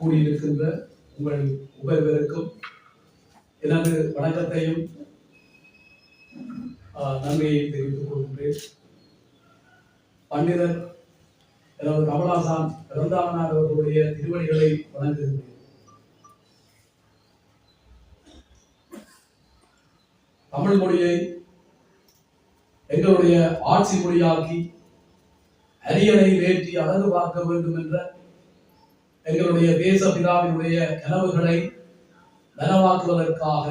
கூடியிருக்கின்ற உங்கள் ஒவ்வொருவருக்கும் எனது வணக்கத்தையும் ஆஹ், தெரிவித்துக் கொள்கின்றேன். பண்டிதர் எனது கமலாசான் பிறந்தாமனார் அவர்களுடைய திருவடிகளை வணங்குகின்றேன். தமிழ் மொழியை எங்களுடைய ஆட்சி மொழியாக்கி அரியணை வேற்றி அழகு பார்க்க வேண்டும் என்ற எங்களுடைய தேசபிதாவினுடைய கனவுகளை நனவாக்குவதற்காக.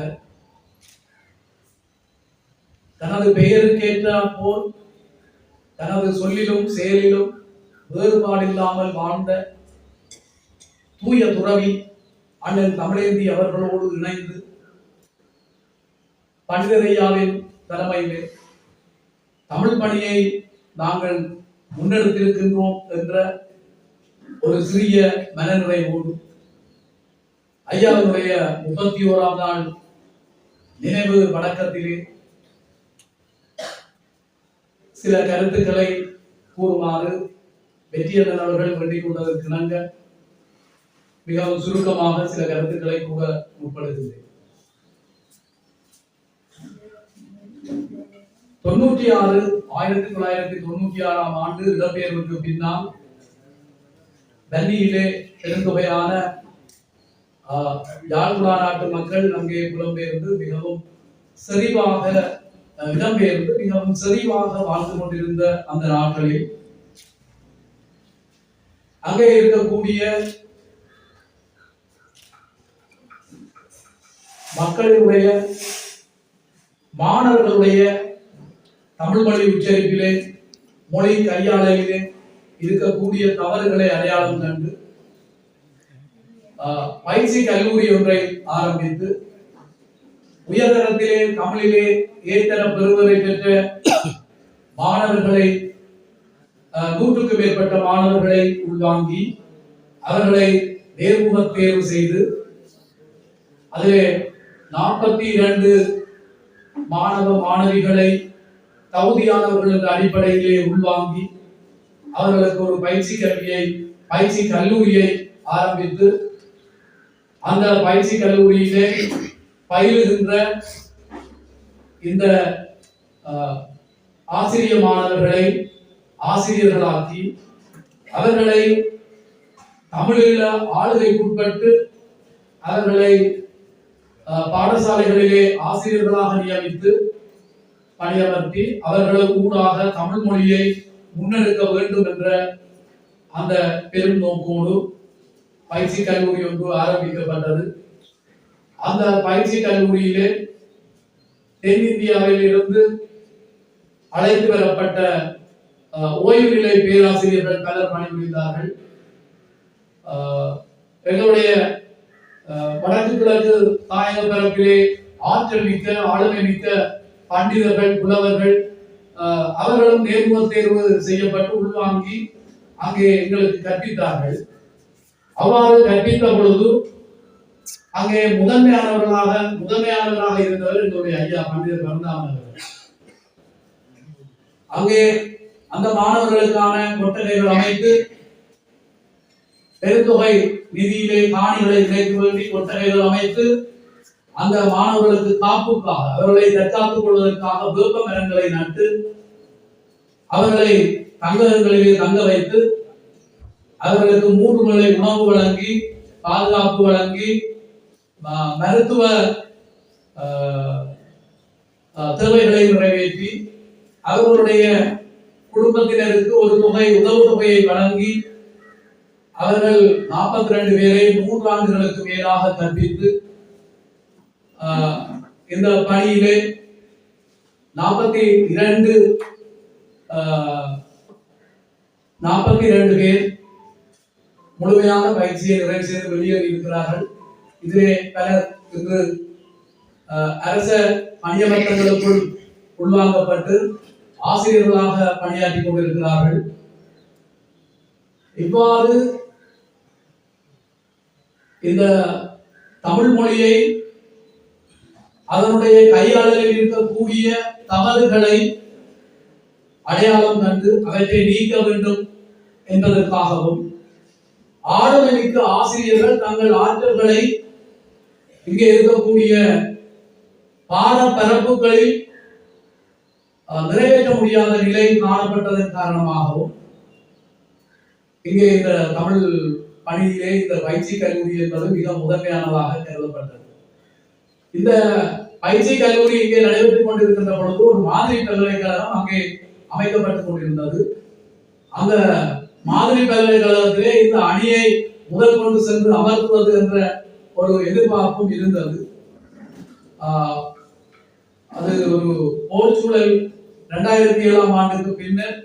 தனது பெயருக்கேற்ற போல் தனது சொல்லிலும் செயலிலும் வேறுபாடில்லாமல் வாழ்ந்த தூய துறவி அண்ணன் தமிழேந்தி அவர்களோடு இணைந்து பண்டிதையாவின் தலைமையிலே தமிழ் பணியை நாங்கள் முன்னெடுத்திருக்கின்றோம் என்ற ஒரு சிறிய மனநிறைவோடு ஐயாவுடைய முப்பத்தி ஓராம் நாள் நினைவு வணக்கத்திலே சில கருத்துக்களை கூறுமாறு வெற்றியண்ணன் அவர்கள் வேண்டிக் கொண்டதற்கு இணங்க மிகவும் சுருக்கமாக சில கருத்துக்களை கூற முற்படுகின்றேன். தொண்ணூற்றி ஆறு ஆயிரத்தி தொள்ளாயிரத்தி தொண்ணூற்றி ஆறாம் ஆண்டு இடம்பெயர்வுக்கு பின்னால் தண்ணியிலே பெருந்தொகையான ஆஹ், யாழ்குடா நாட்டு மக்கள் அங்கே புலம்பெயர்ந்து மிகவும் செறிவாக இடம்பெயர்ந்து மிகவும் செறிவாக வாழ்ந்து கொண்டிருந்த அந்த நாட்களில் அங்கே இருக்கக்கூடிய மக்களுடைய மாணவர்களுடைய தமிழ் மொழி உச்சரிப்பிலே மொழி கையாளலிலே இருக்கக்கூடிய தவறுகளை அடையாளம் கண்டு ஆஹ், பயிற்சி கல்லூரி ஒன்றை ஆரம்பித்து உயர்தரத்திலே தமிழிலே ஏத்தர பெறுவதை பெற்ற மாணவர்களை நூற்றுக்கு மேற்பட்ட மாணவர்களை உள்வாங்கி அவர்களை நேர்முக தேர்வு செய்து அதிலே நாற்பத்தி இரண்டு மாணவ மாணவிகளை தகுதியானவர்கள் என்ற அடிப்படையிலே உள்வாங்கி அவர்களுக்கு ஒரு பயிற்சி கல்வியை பயிற்சி கல்லூரியை ஆரம்பித்து அந்த பயிற்சி கல்லூரியிலே பயிலுகின்ற இந்த ஆசிரிய மாணவர்களை ஆசிரியர்களாக்கி அவர்களை தமிழில் ஆளுகைக்குட்பட்டு அவர்களை பாடசாலைகளிலே ஆசிரியர்களாக நியமித்து பணியமர்த்தி அவர்களுக்கு ஊடாக தமிழ் மொழியை முன்னெடுக்க வேண்டும் என்ற அந்த பெரும் நோக்கோடு பயிற்சி கல்லூரி ஒன்று ஆரம்பிக்கப்பட்டது. அந்த பயிற்சி கல்லூரியிலே தென்னிந்தியாவில் இருந்து அழைத்து வரப்பட்ட ஓய்வு நிலை பேராசிரியர்கள் பலர் பணிபுரிந்தார்கள். எங்களுடைய வடக்கு கிழக்கு தாயக பரப்பிலே ஆற்றல் மிக்க ஆளுமை மிக்க பண்டிதர்கள் புலவர்கள் அவர்களும் நேர்முக தேர்வு செய்யப்பட்டு உள்வாங்கி அங்கே எங்களுக்கு கற்பித்தார்கள். அவ்வாறு கற்பித்த பொழுது அங்கே முதன்மையானவர்களாக முதன்மையானவராக இருந்தவர் எங்களுடைய ஐயா பண்டிதர் பரந்தாமன் அங்கே அந்த மாணவர்களுக்கான கொட்டகைகள் அமைத்து பெருந்தொகை நிதியிலே காணிகளை கிடைக்க வேண்டி கொட்டகைகள் அமைத்து அந்த மாணவர்களுக்கு காப்புக்காக அவர்களை தற்காத்துக் கொள்வதற்காக வேப்ப மரங்களை நட்டு அவர்களை தங்கங்களிலே தங்க வைத்து அவர்களுக்கு மூன்று முறை உணவு வழங்கி பாதுகாப்பு வழங்கி மருத்துவ தேவைகளை நிறைவேற்றி அவர்களுடைய குடும்பத்தினருக்கு ஒரு தொகை உதவு தொகையை வழங்கி அவர்கள் நாற்பத்தி ரெண்டு பேரை மூன்று ஆண்டுகளுக்கு மேலாக கற்பித்து இந்த பணியிலே நாற்பத்தி இரண்டு நாற்பத்தி இரண்டு பேர் முழுமையான பயிற்சியை நிறைவு செய்து வெளியேறி இருக்கிறார்கள் இதிலே பலர் இன்று ஆஹ், அரச பணியமர்த்தங்களுக்குள் உள்வாங்கப்பட்டு ஆசிரியர்களாக பணியாற்றி கொண்டிருக்கிறார்கள். இவ்வாறு இந்த தமிழ் மொழியை அதனுடைய கையாளலில் இருக்கக்கூடிய தவறுகளை அடையாளம் கண்டு அவற்றை நீக்க வேண்டும் என்பதற்காகவும் ஆளுமைமிக்க ஆசிரியர்கள் தங்கள் ஆற்றல்களை இங்கே இருக்கக்கூடிய பாட பரப்புகளில் நிறைவேற்ற முடியாத நிலை காணப்பட்டதன் காரணமாகவும் இங்கே இந்த தமிழ் பணியிலே இந்த பயிற்சி கல்லூரி என்பது மிக முதன்மையானதாக கருதப்பட்டது. இந்த பயிற்சி கல்லூரி இங்கே நடைபெற்றுக் கொண்டிருக்கின்ற பொழுது ஒரு மாதிரி பல்கலைக்கழகம் அங்கே அமைக்கப்பட்டுக் கொண்டிருந்தது. அந்த மாதிரி பல்கலைக்கழகத்திலே இந்த அணியை முதல் கொண்டு சென்று அமர்த்துவது என்ற ஒரு எதிர்பார்ப்பும் இருந்தது. அது ஒரு போர் சூழல் இரண்டாயிரத்தி ஏழாம் ஆண்டுக்கு பின்னர்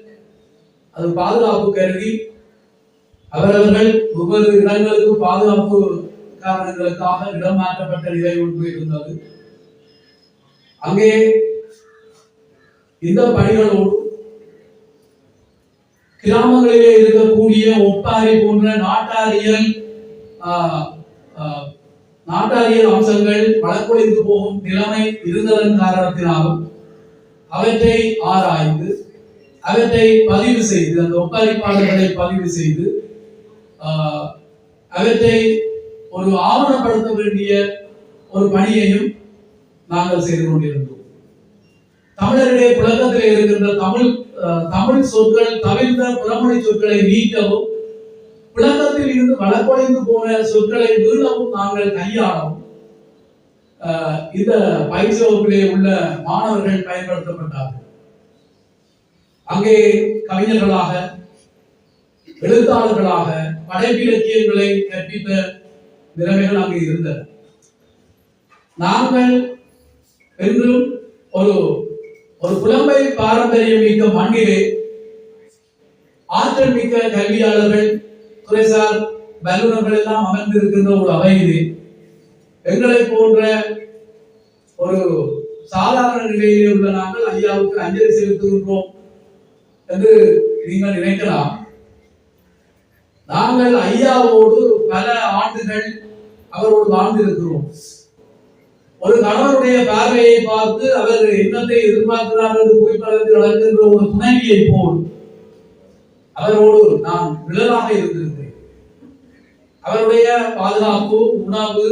அது பாதுகாப்பு கருதி அவரவர்கள் ஒவ்வொரு இடங்களுக்கு பாதுகாப்பு காரணங்களுக்காக இடம் மாற்றப்பட்ட நிலை ஒன்று இருந்தது. அங்கே இந்த பணிகளோடு கிராமங்களிலே இருக்கக்கூடிய ஒப்பாரி போன்ற நாட்டாரியல் நாட்டாரியல் அம்சங்கள் வழக்கொழிந்து போகும் நிலைமை இருந்ததன் காரணத்தினாலும் அவற்றை ஆராய்ந்து அவற்றை பதிவு செய்து அந்த ஒப்பாரிப்பாளர்களை பதிவு செய்து ஆஹ், அவற்றை ஒரு ஆவணப்படுத்த வேண்டிய ஒரு பணியையும் நாங்கள் செய்து கொண்டிருந்தோம். தமிழருடைய புழக்கத்தில் இருக்கின்ற தமிழ் தமிழ் சொற்கள் தவிர்த்த புறமொழி சொற்களை நீக்கவும் புழக்கத்தில் இருந்து வழக்கொடைந்து போன சொற்களை மீளவும் நாங்கள் கையாளவும் ஆஹ், இந்த பயிற்சி வகுப்பிலே உள்ள மாணவர்கள் பயன்படுத்தப்பட்டார்கள். அங்கே கவிஞர்களாக எழுத்தாளர்களாக படைப்பிலக்கியங்களை கற்பித்த நிலைமைகள் அங்கு இருந்த நாங்கள் என்றும் ஒரு ஒரு புலம்பை பாரம்பரியம் மிக்க மண்ணிலே ஆற்றல் மிக்க கல்வியாளர்கள் துறைசார் வல்லுநர்கள் எல்லாம் அமர்ந்திருக்கின்ற ஒரு அவையிலே எங்களை போன்ற ஒரு சாதாரண நிலையிலே உள்ள நாங்கள் ஐயாவுக்கு அஞ்சலி செலுத்துகின்றோம் என்று நீங்கள் நினைக்கலாம். நாங்கள் ஐயாவோடு பல ஆண்டுகள் அவரோடு வாழ்ந்திருக்கிறோம் ஒரு கணவருடைய பார்வையை பார்த்து அவர் இன்னத்தை எதிர்பார்க்கிறார் என்று குறிப்பிடத்தில் ஒரு துணைவியை போல் அவரோடு நான் நிழலாக இருந்திருக்கிறேன். அவருடைய பாதுகாப்பு உணவு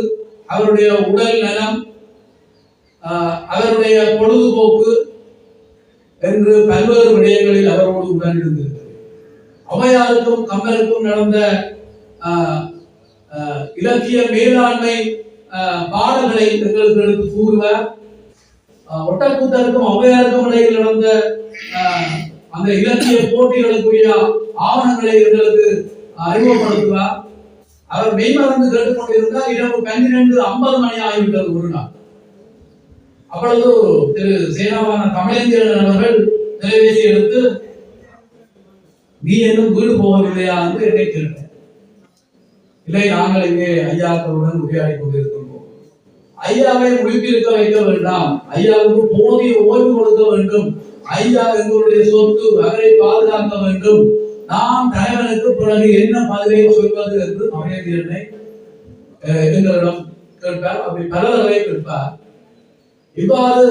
அவருடைய உடல் நலம் அவருடைய பொழுதுபோக்கு என்று பல்வேறு விடயங்களில் அவரோடு உடனிருந்திருக்கிறேன் அவையாருக்கும் கம்பருக்கும் நடந்த இலக்கிய மேலாண்மை பாடல்களை எங்களுக்கு எடுத்து கூறுவார் ஒட்டக்கூத்தருக்கும் ஔவையாருக்கும் இடையில் நடந்த ஆஹ், அந்த இலக்கிய போட்டிகளுக்குரிய ஆவணங்களை எங்களுக்கு அறிமுகப்படுத்துவார் அவர் மெய்மறந்து கேட்டுக்கொண்டிருந்தார். இரவு பன்னிரண்டு ஐம்பது மணி ஆகிவிட்டது ஒரு நாள். அப்பொழுது திரு சேனாவான தமிழேந்திரன் அவர்கள் தொலைபேசி எடுத்து நீ இன்னும் வீடு போகவில்லையா? என்று என்னை கேட்டார். இல்லை நாங்கள் இங்கே ஐயாக்களுடன் உரையாடி கொண்டிருக்கின்றோம். ஐயாவை முடிப்பிருக்க வைக்க வேண்டாம். ஐயாவுக்கு போதிய ஓய்வு கொடுக்க வேண்டும். ஐயா எங்களுடைய சொத்து அவரை பாதுகாக்க வேண்டும். நாம் தலைவனுக்கு பிறகு என்ன பதிலை சொல்வது என்று அமைதியனை அஹ், எங்களிடம் கேட்பார். அப்படி பல தடவை கேட்பார். இவ்வாறு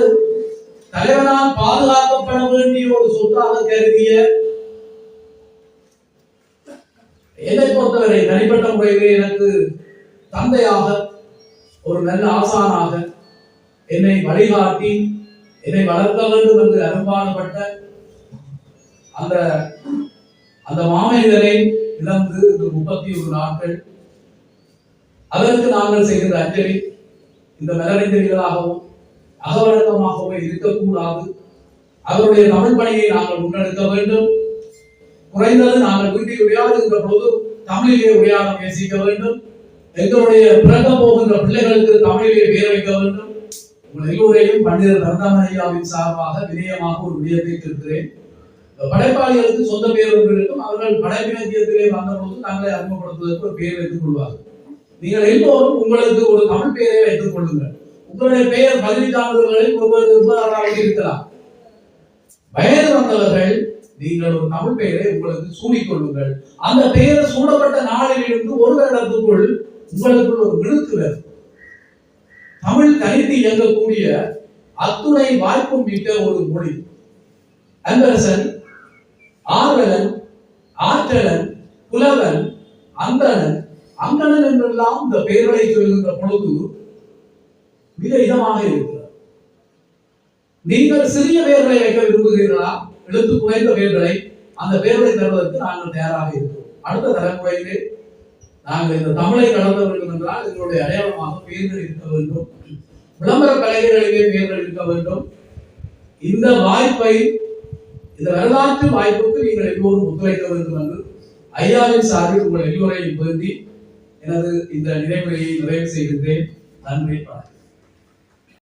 தலைவனால் பாதுகாக்கப்பட வேண்டிய ஒரு சொத்தாக கருதிய என்னை பொறுத்தவரை தனிப்பட்ட முறையிலே எனக்கு தந்தையாக ஒரு நல்ல ஆசானாக என்னை வழிகாட்டி என்னை வளர்க்க வேண்டும் என்று அனுமானப்பட்ட அந்த அந்த மாமனிதரை இழந்து இந்த முப்பத்தி ஒரு நாட்கள். அதற்கு நாங்கள் செய்கின்ற அஞ்சலி இந்த மலரஞ்சலிகளாகவும் அகவழக்கமாகவே இருக்கக்கூடாது. அவருடைய தமிழ் பணியை நாங்கள் முன்னெடுக்க வேண்டும். குறைந்தது நாங்கள் வீட்டில் உரையாடுகின்ற பொழுது தமிழிலே உரையாட பேசிக்க வேண்டும். எங்களுடைய பிறக்க போகின்ற பிள்ளைகளுக்கு தமிழிலே பேர் வைக்க வேண்டும். உங்கள் எல்லோரையும் பண்டிதர் ரந்தாமன் சார்பாக வினயமாக ஒரு விடயத்தை கேட்கிறேன் படைப்பாளிகளுக்கு சொந்த பேர் ஒன்று இருக்கும். அவர்கள் படைப்பிலக்கியத்திலே வந்தபோது பொழுது நாங்களை அறிமுகப்படுத்துவதற்கு ஒரு பெயர் வைத்துக் கொள்வார்கள். நீங்கள் எல்லோரும் உங்களுக்கு ஒரு தமிழ் பெயரை வைத்துக் கொள்ளுங்கள். உங்களுடைய பெயர் பதவி சான்றிதழ்களில் ஒவ்வொரு இருக்கலாம். வயது வந்தவர்கள் நீங்கள் ஒரு தமிழ் பெயரை உங்களுக்கு சூடிக்கொள்ளுங்கள். அந்த பெயரை சூடப்பட்ட நாளிலிருந்து ஒரு வருடத்துக்குள் உங்களுக்குள் ஒரு விழுத்து வரும். தமிழ் தனித்து இயங்கக்கூடிய அத்துணை வாய்ப்பும் மிக்க ஒரு மொழி. அன்பரசன் ஆர்வலன் ஆற்றலன் புலவன் அந்தனன் அங்கனன் என்றெல்லாம் இந்த பெயர்களை சொல்கின்ற பொழுது மிக இதமாக இருக்கிறார் நீங்கள் சிறிய பெயர்களை வைக்க விரும்புகிறீர்களா? எழுத்து குறைந்த பெயர்களை அந்த பெயர்களை தருவதற்கு நாங்கள் தயாராக இருக்கிறோம். அடுத்த தலைமுறையிலே நாங்கள் இந்த தமிழை கலந்த வேண்டும் என்றால் எங்களுடைய அடையாளமாக பெயர்கள் இருக்க வேண்டும். விளம்பர கலைஞர்களிலே பெயர்கள் இருக்க வேண்டும். இந்த வாய்ப்பை இந்த வரலாற்று வாய்ப்புக்கு நீங்கள் எல்லோரும் ஒத்துழைக்க வேண்டும் என்று ஐயாவின் சார்பில் உங்கள் எல்லோரையும் வேண்டி எனது இந்த நினைவுரையை நிறைவு செய்கின்றேன். நன்றி வணக்கம்.